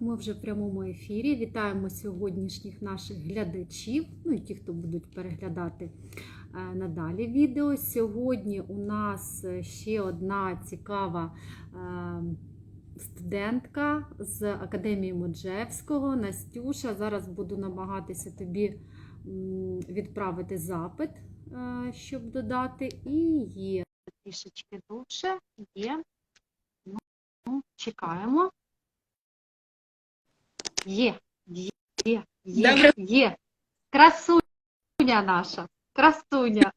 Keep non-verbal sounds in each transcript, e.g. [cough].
ми вже в прямому ефірі. Вітаємо сьогоднішніх наших глядачів, ну і ті, хто будуть переглядати е, надалі відео. Сьогодні у нас е, ще одна цікава е, студентка з Академії Моджевського, Настюша. Зараз буду намагатися тобі відправити запит, щоб додати. І є трішечки довше, є. Ну, чекаємо. Є, є, є, є, є. Красуня наша, красуня.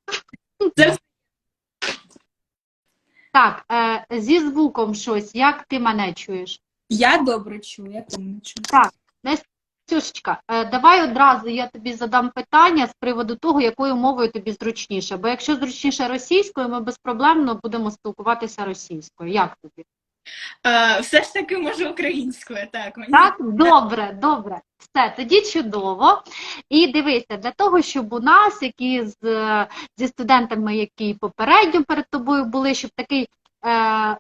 Так, е, зі звуком щось, як ти мене чуєш? Я добре чую, я там не чую. Так, Настюшечка, е, давай одразу я тобі задам питання з приводу того, якою мовою тобі зручніше. Бо якщо зручніше російською, ми безпроблемно будемо спілкуватися російською. Як тобі? А, все ж таки можу українською, так. Мені... Так, добре, добре. Все, тоді чудово. І дивися, для того, щоб у нас, які з, зі студентами, які попередньо перед тобою були, щоб такий е,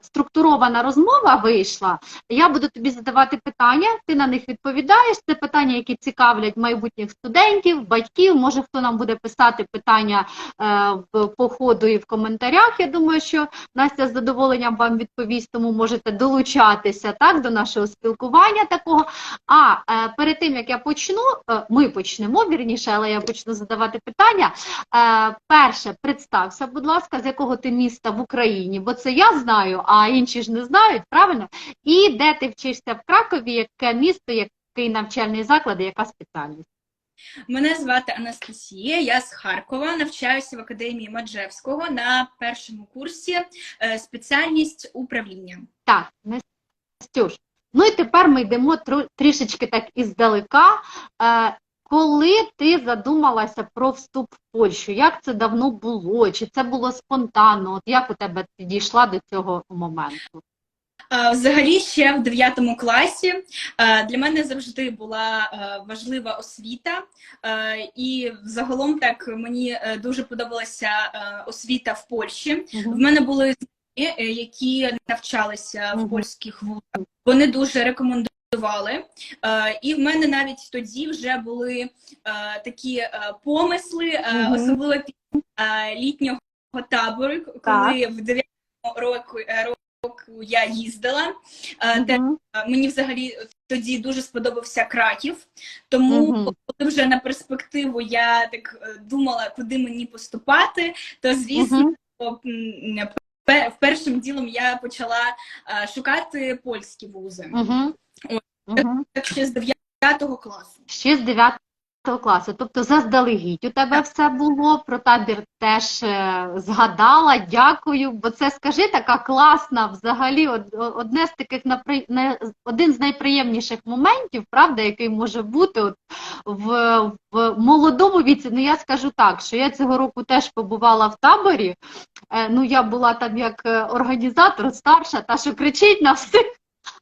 структурована розмова вийшла, я буду тобі задавати питання, ти на них відповідаєш. Це питання, які цікавлять майбутніх студентів, батьків. Може, хто нам буде писати питання е, по ходу і в коментарях. Я думаю, що Настя з задоволенням вам відповість, тому можете долучатися так до нашого спілкування такого. А е, перед тим як я почну, е, ми почнемо вірніше, але я почну задавати питання. Е, перше, представся, будь ласка, з якого ти міста в Україні, бо це я знаю, а інші ж не знають, правильно? І де ти вчишся в Кракові, яке місто, який навчальний заклад, і яка спеціальність? Мене звати Анастасія, я з Харкова, навчаюся в Академії Маджевського на першому курсі е, спеціальність управління. Так, Настюш. Ну і тепер ми йдемо трішечки так іздалека. Коли ти задумалася про вступ в Польщу, як це давно було? Чи це було спонтанно? От як у тебе ти дійшла до цього моменту? Взагалі, ще в 9 класі для мене завжди була важлива освіта, і загалом так мені е, дуже подобалася освіта в Польщі. В мене були е, які навчалися в польських вузах. Вони дуже рекомендували. Е, І в мене навіть тоді вже були е, такі е, помисли, особливо під е, літнього табору, коли в 9 року, року я їздила. Де. Мені взагалі тоді дуже сподобався Краків, тому коли вже на перспективу я так думала, куди мені поступати, то звісно, першим ділом я почала шукати польські вузи. Мгм. Так ще з 9 класу. Ще з 9 класу. Тобто заздалегідь у тебе все було, про табір теж е, згадала, дякую. Бо це, скажи, така класна, взагалі, од- одне з таких один з найприємніших моментів, правда, який може бути от, в, в молодому віці. Ну, я скажу так, що я цього року теж побувала в таборі. Е, Ну, я була там як е, організатор, старша, та що кричить на всіх.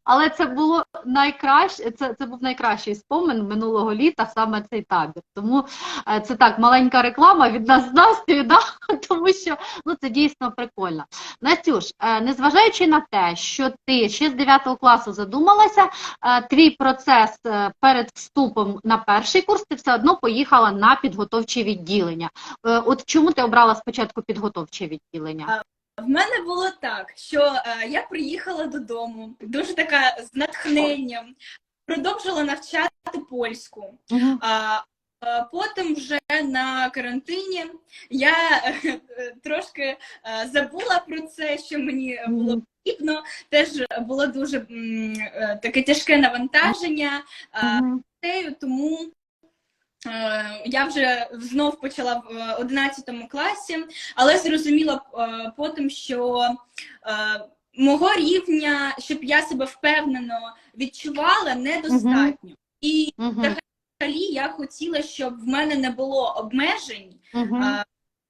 Але це було найкраще, це, це був найкращий спомин минулого літа, саме цей табір. Тому е, це так, маленька реклама від нас з Настею, да? [laughs] тому що ну, це дійсно прикольно. Настюш, е, незважаючи на те, що ти ще з 9 класу задумалася, е, твій процес перед вступом на перший курс, ти все одно поїхала на підготовче відділення. От чому ти обрала спочатку підготовче відділення? В мене було так, що е, я приїхала додому, дуже така з натхненням, продовжила навчати польську. Е, потім вже на карантині я е, трошки забула про це, що мені було потрібно. Теж було дуже таке тяжке навантаження тому. Е, Я вже знов почала в е, 11 класі, але зрозуміла е, потім, що е, мого рівня, щоб я себе впевнено відчувала, недостатньо. І взагалі я хотіла, щоб в мене не було обмежень,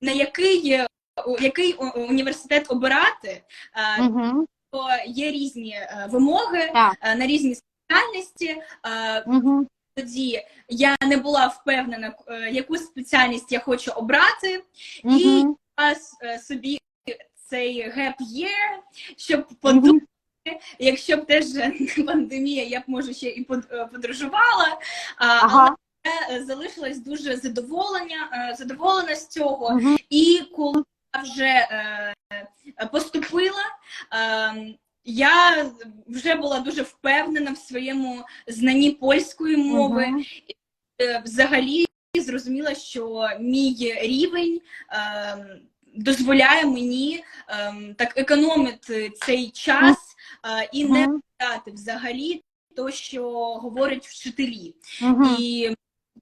на який, е, який університет обирати, то є різні е, вимоги е, на різні спеціальності. Тоді я не була впевнена, е, яку спеціальність я хочу обрати, Мгм. а с- е, собі цей gap year, щоб подумати. Якщо б теж не пандемія, я б може ще і е, подорожувала. Ага. Але залишилась дуже задоволення, задоволена з цього. Мгм. І коли я вже поступила, е, я вже була дуже впевнена в своєму знанні польської мови. Мгм. Е, Взагалі зрозуміла, що мій рівень е, дозволяє мені е, так економити цей час е, і не Мгм. дати взагалі то, що говорять вчителі. Мгм. І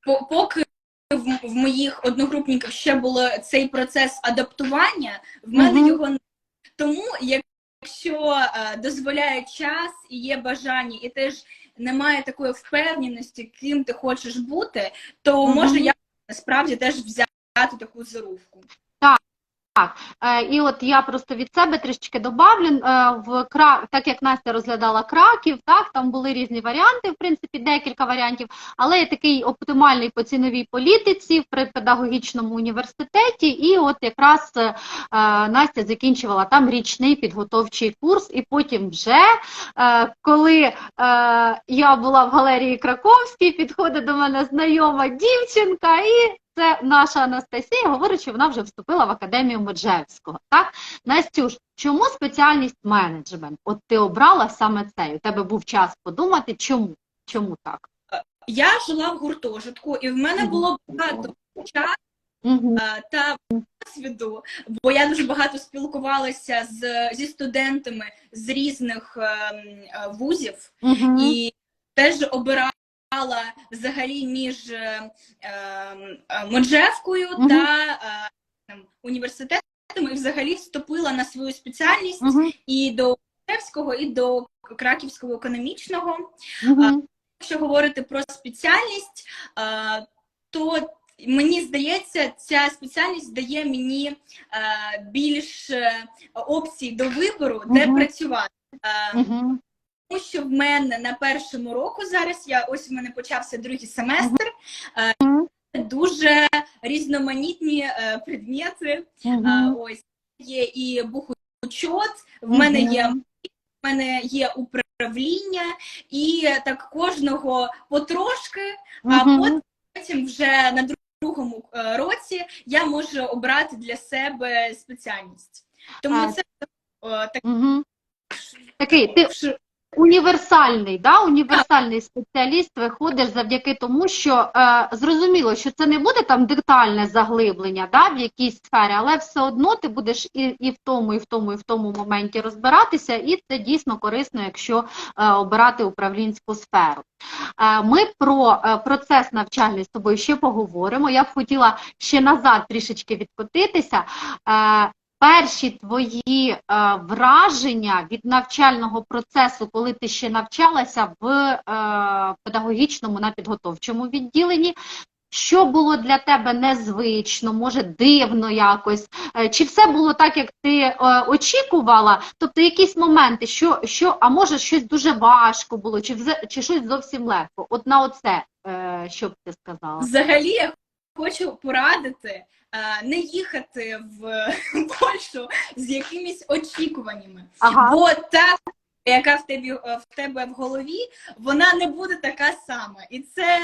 по- поки в, в моїх одногрупниках ще було цей процес адаптування, в мене Мгм. його не тому, якщо е, дозволяє час і є бажання, і теж немає такої впевненості, ким ти хочеш бути, то може я насправді теж взяти таку зарубку. Е, І от я просто від себе трішечки добавлю. Е, В так як Настя розглядала Краків, так там були різні варіанти, в принципі, декілька варіантів, але такий оптимальний по ціновій політиці при педагогічному університеті. І от якраз е, Настя закінчувала там річний підготовчий курс, і потім вже коли я була в галерії Краковській, підходить до мене знайома дівчинка і. Це наша Анастасія говорить, що вона вже вступила в академію Моджевського. Так, Настюш, чому спеціальність менеджмент? От ти обрала саме цей. У тебе був час подумати, чому? Чому так? Я жила в гуртожитку, і в мене було багато часу Угу. е, та досвіду, бо я дуже багато спілкувалася з, зі студентами з різних ем, е, вузів Угу. і теж обирала взагалі між е, ем, е, Моджевкою Мгм. та е, там, університетом, і взагалі вступила на свою спеціальність Угу. і до Моджевського, і до Краківського економічного. Угу. Якщо говорити про спеціальність, е, то мені здається, ця спеціальність дає мені е, більш опцій до вибору, де працювати. Е, Угу. Тому що в мене на першому року зараз я ось в мене почався другий семестр. Дуже різноманітні е, предмети. Е, ось є і бухучот, в мене є в мене є управління, і так кожного потрошки, а потім вже на другому році я можу обрати для себе спеціальність. Тому А. це так Угу. Такий ти універсальний, да? універсальний спеціаліст виходиш завдяки тому, що е, зрозуміло, що це не буде там детальне заглиблення да, в якійсь сфері, але все одно ти будеш і, і в тому, і в тому, і в тому моменті розбиратися, і це дійсно корисно, якщо е, обирати управлінську сферу. Е, ми про е, процес навчальний з тобою ще поговоримо. Я б хотіла ще назад трішечки відкотитися. Е, перші твої е, враження від навчального процесу, коли ти ще навчалася в е, педагогічному на підготовчому відділенні. Що було для тебе незвично, може дивно якось? Е, Чи все було так, як ти очікувала? Тобто якісь моменти, що, що, а може щось дуже важко було, чи, чи щось зовсім легко? От на оце, що б ти сказала? Взагалі я хочу порадити не їхати в [laughs] Польщу з якимись очікуваннями. Ага. Бо та, яка в тебе, в тебе в голові, вона не буде така сама. І це,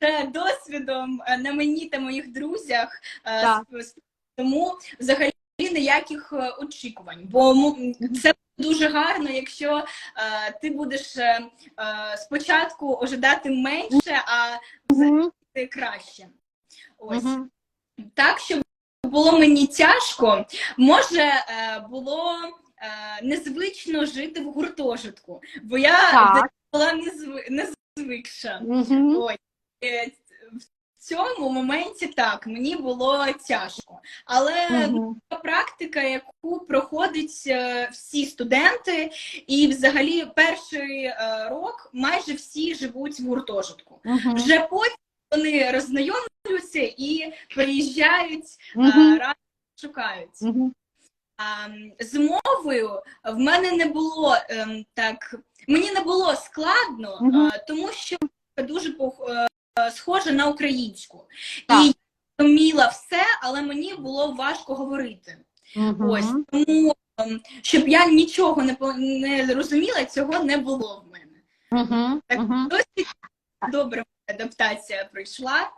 це досвідом е, на мені та моїх друзях. е, Так. Тому взагалі ніяких е, очікувань. Бо це дуже гарно, якщо е, ти будеш е, е, спочатку ожидати менше, а це краще. Ось Мгм. Так, щоб було мені тяжко, може е, було е, незвично жити в гуртожитку, бо я Так. була незви, незвикша. Е, в цьому моменті так мені було тяжко, але така практика, яку проходять всі студенти, і взагалі перший рок майже всі живуть в гуртожитку. Мгм. Вже потім вони роззнайомлюються і приїжджають, а, разом шукають. Мгм. А, з мовою в мене не було ем, так, мені не було складно, Мгм. а, тому що дуже пох- е, схоже на українську. Так. І я вміла все, але мені було важко говорити. Мгм. Ось тому ем, щоб я нічого не не розуміла, цього не було в мене. Угу, Так, угу. Досить добре адаптація пройшла.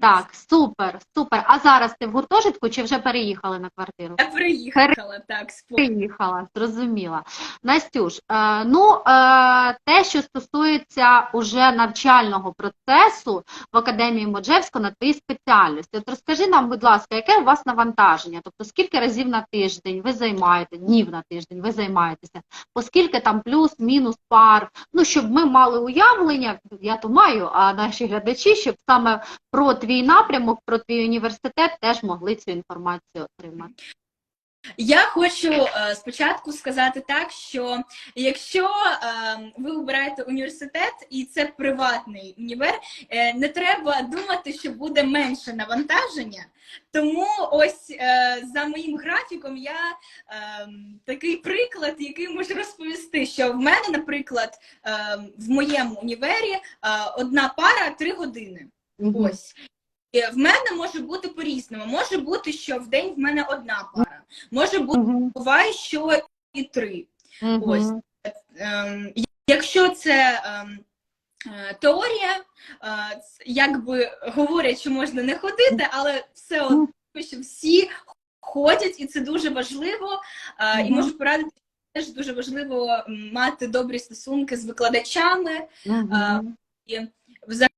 Так, супер, супер. А зараз ти в гуртожитку чи вже переїхали на квартиру? Я приїхала так з Приїхала, зрозуміла. Настюш, е, ну е, те, що стосується уже навчального процесу в Академії Моджевського на твоїй спеціальності, от розкажи нам, будь ласка, яке у вас навантаження? Тобто скільки разів на тиждень ви займаєте, днів на тиждень ви займаєтеся, оскільки там плюс, мінус пар, ну щоб ми мали уявлення, я то маю, а наші глядачі, щоб саме про твій напрямок, про твій університет теж могли цю інформацію отримати. Я хочу е, спочатку сказати так, що якщо е, ви обираєте університет і це приватний універ, е, не треба думати, що буде менше навантаження. Тому ось за моїм графіком я такий приклад, який можу розповісти, що в мене, наприклад, в моєму універі одна пара три години. Ось. В мене може бути по-різному. Може бути, що в день в мене одна пара. Може бути, буває, що і три. Ось. Ем, якщо це ем, е, теорія, е, якби говорять, що можна не ходити, але все одно, що всі ходять, і це дуже важливо. Е, І можу порадити, що теж дуже важливо мати добрі стосунки з викладачами. Мгм. І взагалі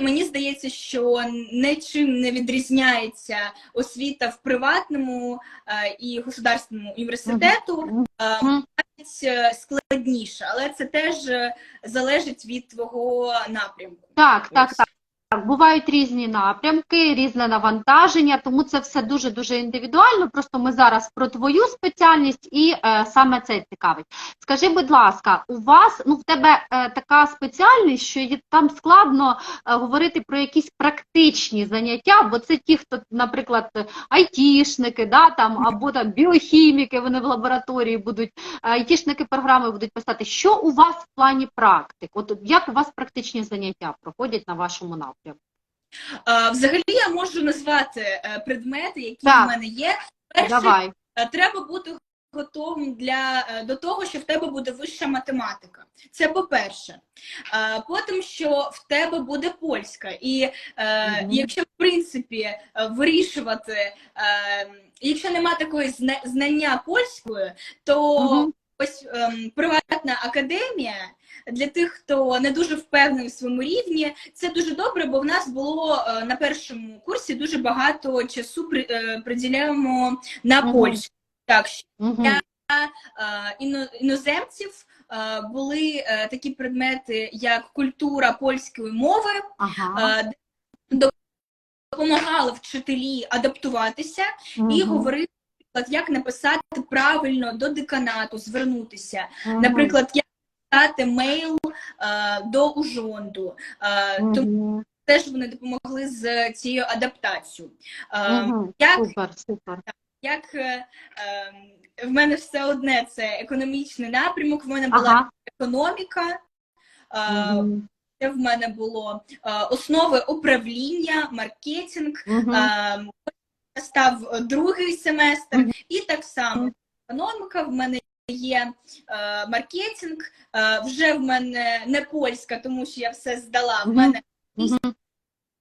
мені здається, що нічим не відрізняється освіта в приватному е, і государственному університету. Мгм. Е, навіть, е, складніше, але це теж залежить від твого напрямку. Так, так, так. Так, бувають різні напрямки, різне навантаження, тому це все дуже-дуже індивідуально. Просто ми зараз про твою спеціальність і е, саме це цікавить. Скажи, будь ласка, у вас, ну в тебе е, така спеціальність, що є- там складно е, говорити про якісь практичні заняття, бо це ті, хто, наприклад, айтішники, да, там, або там біохіміки, вони в лабораторії будуть, е, айтішники програми будуть писати. Що у вас в плані практик? От як у вас практичні заняття проходять на вашому напрямку? Взагалі я можу назвати е, предмети, які Так. в мене є. Перший Давай. Е, Треба бути готовим для е, до того, що в тебе буде вища математика. Це по-перше. Потім, що в тебе буде польська, і Мгм. якщо в принципі вирішувати, якщо нема такої знання польської, то Мгм. ось ем, приватна академія. Для тих, хто не дуже впевнений в своєму рівні, це дуже добре, бо в нас було е, на першому курсі дуже багато часу е, приділяємо на польську. Так, що. Я- е, іно, іноземців е, були такі предмети, як культура польської мови, Ага. де допомагали вчителі адаптуватися і говорити, як написати правильно до деканату, звернутися. Мгм. Наприклад, як написати мейл е, до ужонду. Е, Тому теж вони допомогли з цією адаптацією. Е. Як Супер, супер. як в мене все одне це економічний напрямок, в мене була Ага. економіка, це в мене було основи управління, маркетинг, став другий семестр, і так само економіка, в мене є е, маркетинг, е, вже в мене не польська, тому що я все здала. В мене Мгм.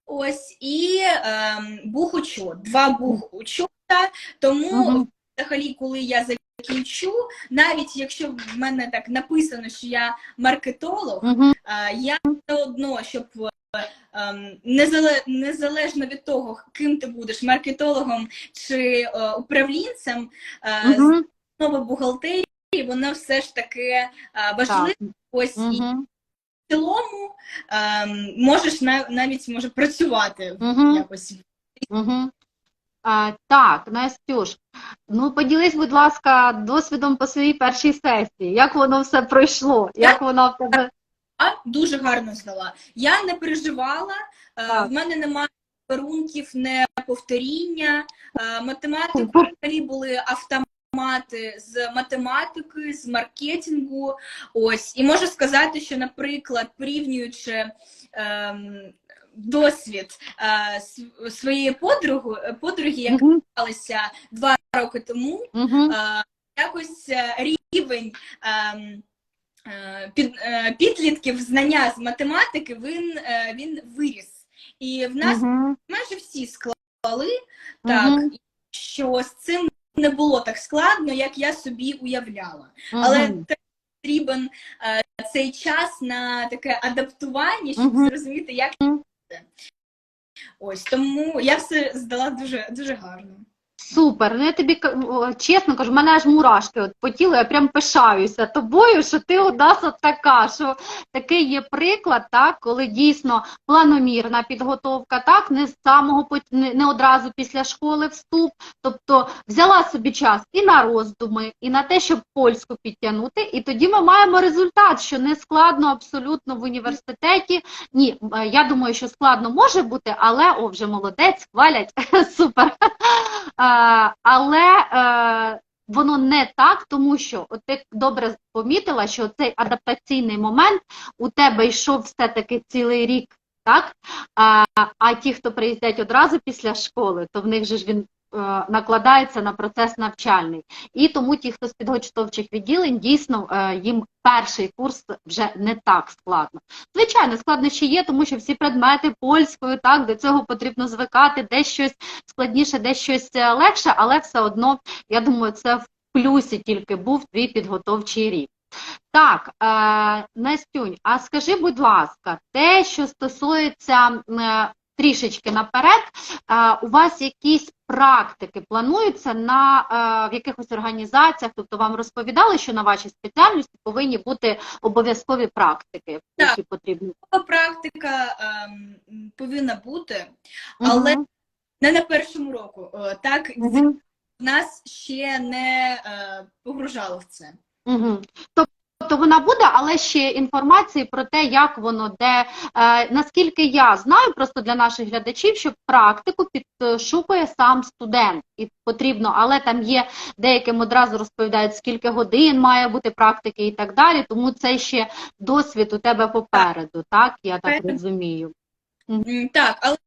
ось і ем, бухучот, два бухучота, тому Мгм. взагалі, коли я закінчу, навіть якщо в мене так написано, що я маркетолог, Мгм. е, я все одно, щоб е, ем, незалежно від того, ким ти будеш маркетологом чи е, управлінцем, е, основа бухгалтерії, воно все ж таки е, важливо. Так. Ось і в цілому ем, можеш нав- навіть може працювати Мгм. якось. Мгм. А, так, Настюш, ну поділись, будь ласка, досвідом по своїй першій сесії. Як воно все пройшло? Як воно в тебе? А дуже гарно здала. Я не переживала, е, Так. в мене немає перунків, не повторіння. Е, Математику Супер. Автомати з математики, з маркетингу. Ось і можу сказати, що, наприклад, порівнюючи. ем, Досвід е, своєї подруги, подруги, яка Мгм. сталася два роки тому, Мгм. е, якось е, рівень ем, е, під, е, підлітків знання з математики він, е, він виріс. І в нас Мгм. майже всі склали так, Мгм. що з цим не було так складно, як я собі уявляла. Але потрібен е, цей час на таке адаптування, щоб ага. зрозуміти, як це. Ось тому я все здала дуже дуже гарно. Супер. Ну я тобі чесно кажу, в мене аж мурашки от по тілу, я прям пишаюся тобою, що ти у нас от така, що такий є приклад, так, коли дійсно планомірна підготовка, так, не з самого не одразу після школи вступ, тобто взяла собі час і на роздуми, і на те, щоб польську підтягнути, і тоді ми маємо результат, що не складно абсолютно в університеті. Ні, е, я думаю, що складно може бути, але о, вже молодець, хвалять, [laughs] супер. Але е, воно не так, тому що от ти добре помітила, що цей адаптаційний момент у тебе йшов все-таки цілий рік, так? А, а ті, хто приїздять одразу після школи, то в них же ж він накладається на процес навчальний. І тому ті, хто з підготовчих відділень, дійсно е, їм перший курс вже не так складно. Звичайно, складнощі є, тому що всі предмети польською, так, до цього потрібно звикати, десь щось складніше, десь щось е, легше, але все одно, я думаю, це в плюсі тільки був твій підготовчий рік. Так, е, Настюнь, а скажи, будь ласка, те, що стосується е, трішечки наперед, у вас якісь практики плануються на е, в якихось організаціях? Тобто вам розповідали, що на вашій спеціальності повинні бути обов'язкові практики, Так. які потрібні? Практика ем, повинна бути, але Мгм, не на першому року. Е, Так мгм. нас ще не е, погружало в це. Угу. Тобто вона буде, але ще інформації про те, як воно де. Е, наскільки я знаю, просто для наших глядачів, що практику підшукує сам студент, і потрібно, але там є деяким одразу розповідають, скільки годин має бути практики і так далі. Тому це ще досвід у тебе попереду, так? Я так розумію. Так, але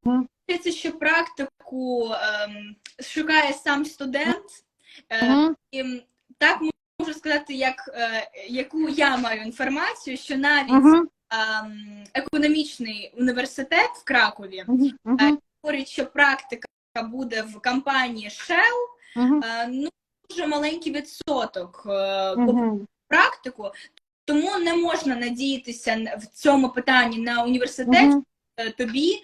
здається, що практику ем, шукає сам студент. Е, Угу. і так можу сказати, як, е, яку я маю інформацію, що навіть Угу. ем, економічний університет в Кракові Угу. говорить, що практика буде в компанії Shell, Угу. е, ну дуже маленький відсоток е, по Угу. практику, тому не можна надіятися в цьому питанні на університет е, тобі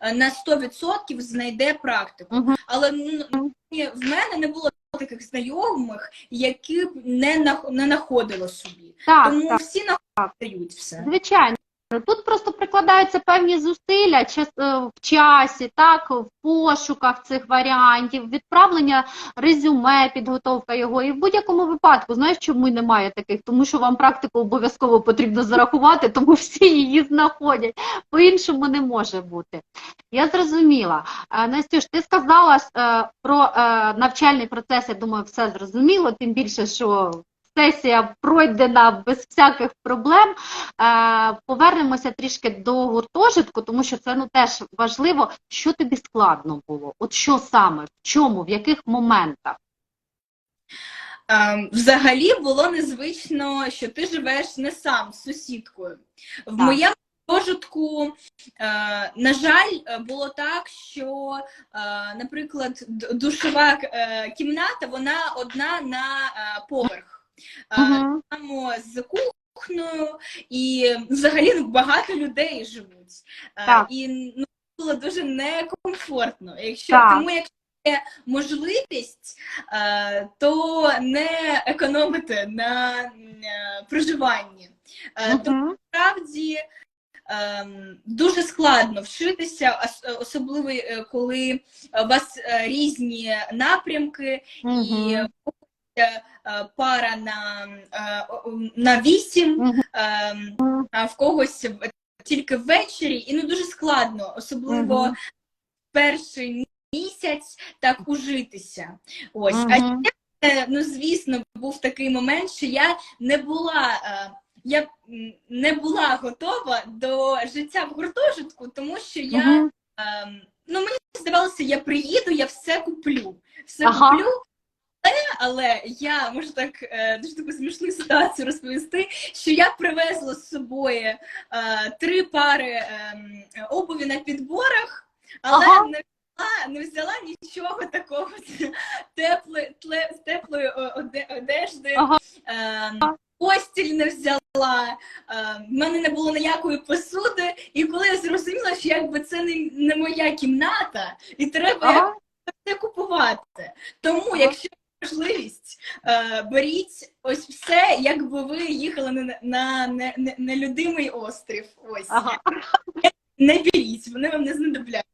е, на 100% знайде практику. Угу. Але ну, в мене не було таких знайомих, які б не на не знаходили собі. Так, Тому так. всі надають все. Звичайно. Тут просто прикладаються певні зусилля е, в часі, так, в пошуках цих варіантів, відправлення резюме, підготовка його. І в будь-якому випадку, знаєш, чому немає таких? Тому що вам практику обов'язково потрібно зарахувати, тому всі її знаходять. По-іншому не може бути. Я зрозуміла. Е, Настюш, ти сказала е, про е, навчальний процес, я думаю, все зрозуміло, тим більше, що сесія пройдена без всяких проблем. Е, Повернемося трішки до гуртожитку, тому що це ну теж важливо. Що тобі складно було? От що саме, в чому, в яких моментах? Ем, Взагалі було незвично, що ти живеш не сам з сусідкою. В Так. моєму пожитку, е, на жаль, е, було так, що, е, наприклад, душова е, кімната, вона одна на е, поверх. Мгм. Там з кухнею, і взагалі ну, багато людей живуть. Так. І ну, було дуже некомфортно. Якщо Так. тому, якщо є можливість, то не економити на е, проживанні. Е, Тому Мгм. насправді ем, дуже складно вчитися, особливо е, коли у вас е, різні напрямки і е, е, пара на, е, на вісім, ем, а в когось тільки ввечері, і ну дуже складно, особливо Мгм. перший місяць так ужитися. Ось. А Мгм. Е, Ну, звісно, був такий момент, що я не була, е, я не була готова до життя в гуртожитку, тому що я, Мгм. ем, ну мені здавалося, я приїду, я все куплю. Все Ага. куплю, але я можу так е, дуже таку смішну ситуацію розповісти, що я привезла з собою е, три пари ем, обуві на підборах, але Ага. не взяла, не взяла нічого такого тепле, з теплої одежди. Ага. Ем, Постіль не взяла, ем, в мене не було ніякої посуди, і коли я зрозуміла, що якби це не, не моя кімната, і треба Ага. це купувати. Тому, Ага. якщо можливість, е, беріть ось все, якби ви їхали на, на, на, на нелюдимий острів. Ось Ага. не беріть, вони вам не знадобляться.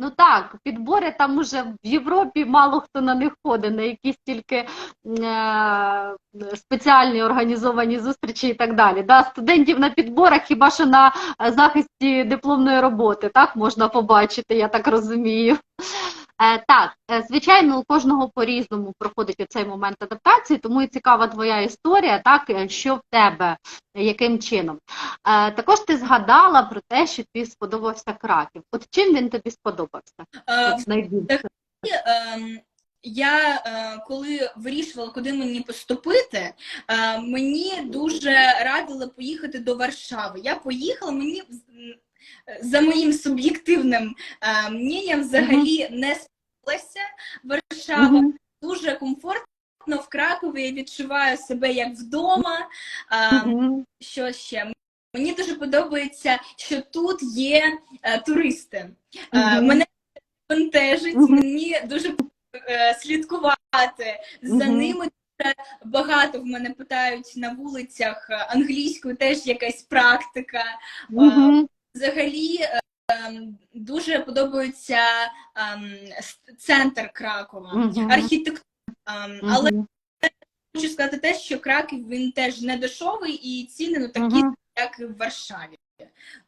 Ну так, підбори там уже в Європі мало хто на них ходить, на якісь тільки е, спеціальні організовані зустрічі і так далі. Да? Студентів на підборах хіба що на захисті дипломної роботи, так можна побачити, я так розумію. Е, так, е, звичайно, у кожного по-різному проходить оцей момент адаптації, тому і цікава твоя історія, так, е, що в тебе, яким чином. Також ти згадала про те, що тобі сподобався Краків. От чим він тобі сподобався? От найбільше. ем, я коли вирішувала, куди мені поступити, мені дуже радили поїхати до Варшави. Я поїхала, мені за моїм суб'єктивним е, мненням взагалі не сподобалася Варшава. Мгм. Дуже комфортно в Кракові. Я відчуваю себе як вдома. Е, Мгм. що ще? Мені дуже подобається, що тут є е, туристи. Е, Мгм. Мене бентежить, Мгм. мені дуже е, слідкувати за Мгм. ними. Багато в мене питають на вулицях англійською, теж якась практика. Мгм. Взагалі ем, дуже подобається ем, центр Кракова, архітектура. Ем, Але хочу сказати те, що Краків він теж не дешевий і ціни ну такі, як і в Варшаві.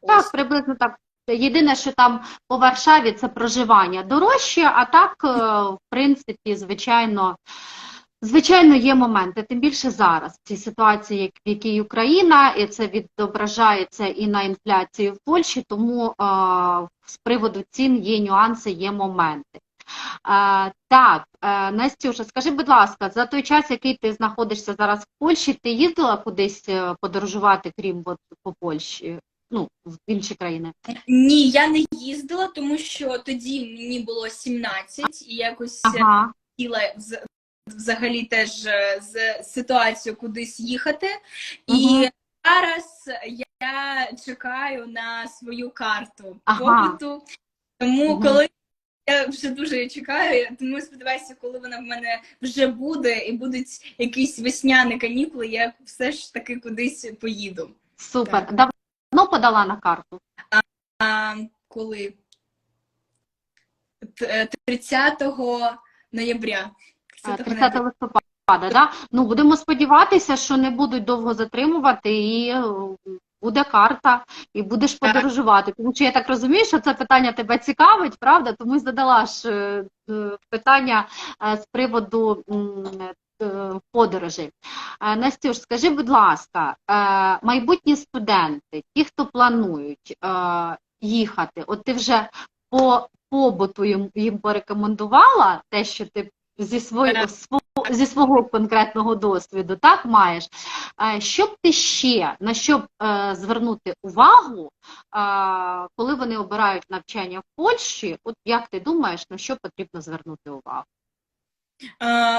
Ось. Так, приблизно так. Єдине, що там по Варшаві це проживання дорожче, а так, е, в принципі, звичайно, звичайно, є моменти. Тим більше зараз, в цій ситуації, в якій Україна, і це відображається і на інфляції в Польщі, тому е, з приводу цін є нюанси, є моменти. Е, так, е, Настюша, скажи, будь ласка, за той час, який ти знаходишся зараз в Польщі, ти їздила кудись е, подорожувати, крім от, по Польщі? Ну, в інші країни. Ні, я не їздила, тому що тоді мені було 17 і якось Ага. хотіла взагалі теж е, з ситуацією кудись їхати. І зараз я чекаю на свою карту Ага. побуту. Тому Мгм. коли я вже дуже її чекаю, тому сподіваюся, коли вона в мене вже буде і будуть якісь весняні канікули, я все ж таки кудись поїду. Супер. Так. Давно подала на карту? А коли? Е, 30 ноября. Е, 30 30 листопада, да? Ну, будемо сподіватися, що не будуть довго затримувати і е, буде карта, і будеш Так. подорожувати. Тому що я так розумію, що це питання тебе цікавить, правда? Тому задала ж е, е, питання е, з приводу е, подорожей. Е, Настюш, скажи, будь ласка, е, майбутні студенти, ті, хто планують е, їхати, от ти вже по побуту їм порекомендувала те, що ти зі свого, свого зі свого конкретного досвіду, так маєш. Е, Що б ти ще на що б е, звернути увагу, е, коли вони обирають навчання в Польщі? От як ти думаєш, на що потрібно звернути увагу?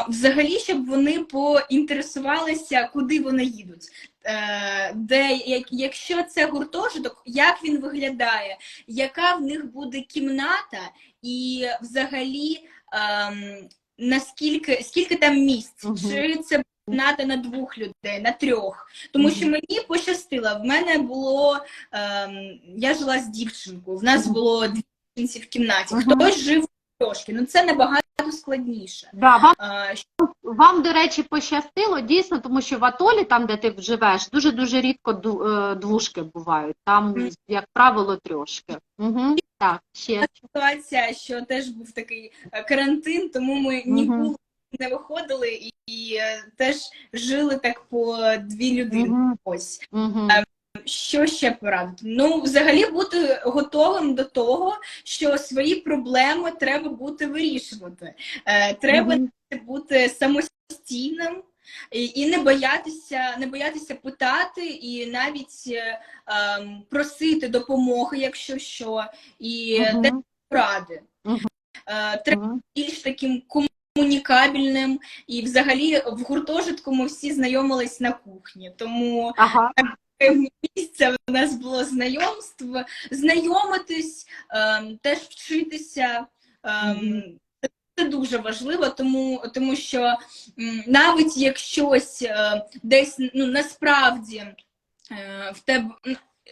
Взагалі, щоб вони поінтересувалися, куди вони їдуть. Е, Де, якщо це гуртожиток, як він виглядає, яка в них буде кімната, і взагалі ем, наскільки скільки там місць? угу. Чи це кімната на двох людей, на трьох? Тому що мені пощастило. В мене було ем, я жила з дівчинкою, в нас було дві дівчинці в кімнаті. Хтось жив трошки, ну це набагато складніше. Да, вам, А, вам, до речі, пощастило дійсно, тому що в Атолі, там, де ти живеш, дуже-дуже рідко е, двушки бувають. Там, як правило, трьошки. Угу. Так, ще. ситуація, що теж був такий е, карантин, тому ми ніколи не виходили і, і е, теж жили так по дві людини. Угу. Ось Угу. Що ще порадити? Ну, взагалі бути готовим до того, що свої проблеми треба бути вирішувати. Е, Треба Мгм. бути самостійним і, не боятися, не боятися питати, і навіть е, ем, просити допомоги, якщо що, і Мгм. де поради. Мгм. Е, Треба Мгм. більш таким комунікабельним, і взагалі в гуртожитку ми всі знайомились на кухні, тому Ага. Місце у нас було знайомств, знайомитись, ем, теж вчитися. ем, Це дуже важливо, тому, тому що навіть як щось е, десь ну, насправді е, в тебе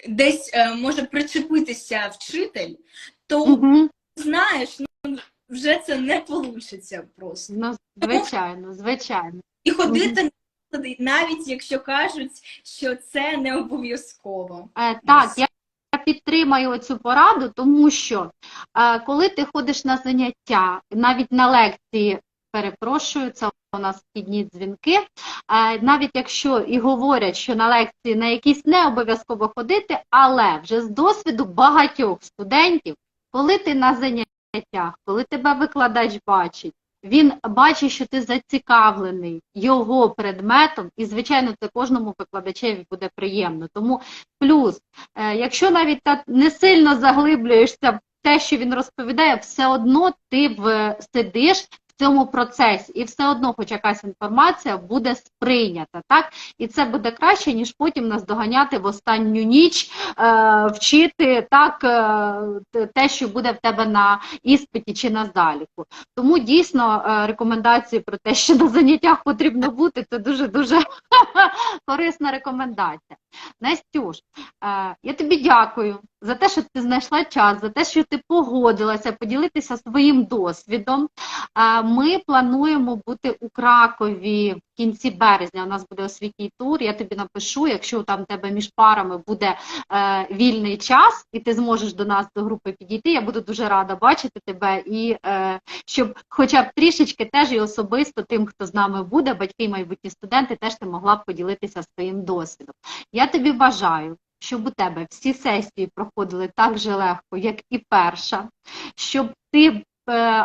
десь е, може причепитися вчитель, то Мгм. знаєш, ну вже це не вийде просто. Ну, звичайно, звичайно. І ходити навіть якщо кажуть, що це не обов'язково. Е, Так, я я підтримаю цю пораду, тому що е, коли ти ходиш на заняття, навіть на лекції, перепрошую, це у нас вхідні дзвінки, е, навіть якщо і говорять, що на лекції на якісь не обов'язково ходити, але вже з досвіду багатьох студентів, коли ти на заняттях, коли тебе викладач бачить, він бачить, що ти зацікавлений його предметом, і, звичайно, це кожному викладачеві буде приємно. Тому плюс, е, якщо навіть не сильно заглиблюєшся в те, що він розповідає, все одно ти сидиш цьому процесі, і все одно, хоч якась інформація буде сприйнята, так? І це буде краще, ніж потім нас доганяти в останню ніч, е, вчити так е, те, що буде в тебе на іспиті чи на заліку. Тому дійсно е, рекомендації про те, що на заняттях потрібно бути, це дуже дуже [laughs] корисна рекомендація. Настюш, я тобі дякую за те, що ти знайшла час, за те, що ти погодилася поділитися своїм досвідом. Ми плануємо бути у Кракові в кінці березня. У нас буде освітній тур. Я тобі напишу, якщо там в тебе між парами буде е, вільний час, і ти зможеш до нас до групи підійти. Я буду дуже рада бачити тебе і е, щоб, хоча б трішечки, теж і особисто тим, хто з нами буде, батьки і майбутні студенти, теж ти могла б поділитися своїм досвідом. Я тобі бажаю, щоб у тебе всі сесії проходили так же легко, як і перша, щоб ти е,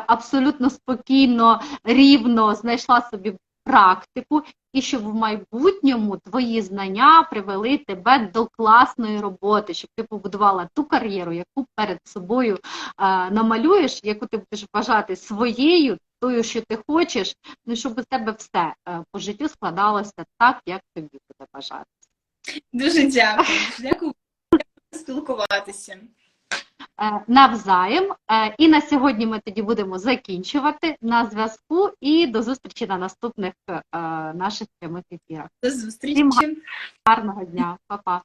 абсолютно спокійно, рівно знайшла собі практику, і щоб в майбутньому твої знання привели тебе до класної роботи, щоб ти побудувала ту кар'єру, яку перед собою е, намалюєш, яку ти будеш вважати своєю, тою, що ти хочеш, ну щоб у тебе все е, по життю складалося так, як тобі буде бажати. Дуже дякую. Дякую спілкуватися. Е, навзаєм. Е, І на сьогодні ми тоді будемо закінчувати на зв'язку і до зустрічі на наступних е, наших прямих ефірах. До зустрічі. Гарного дня, Па-па.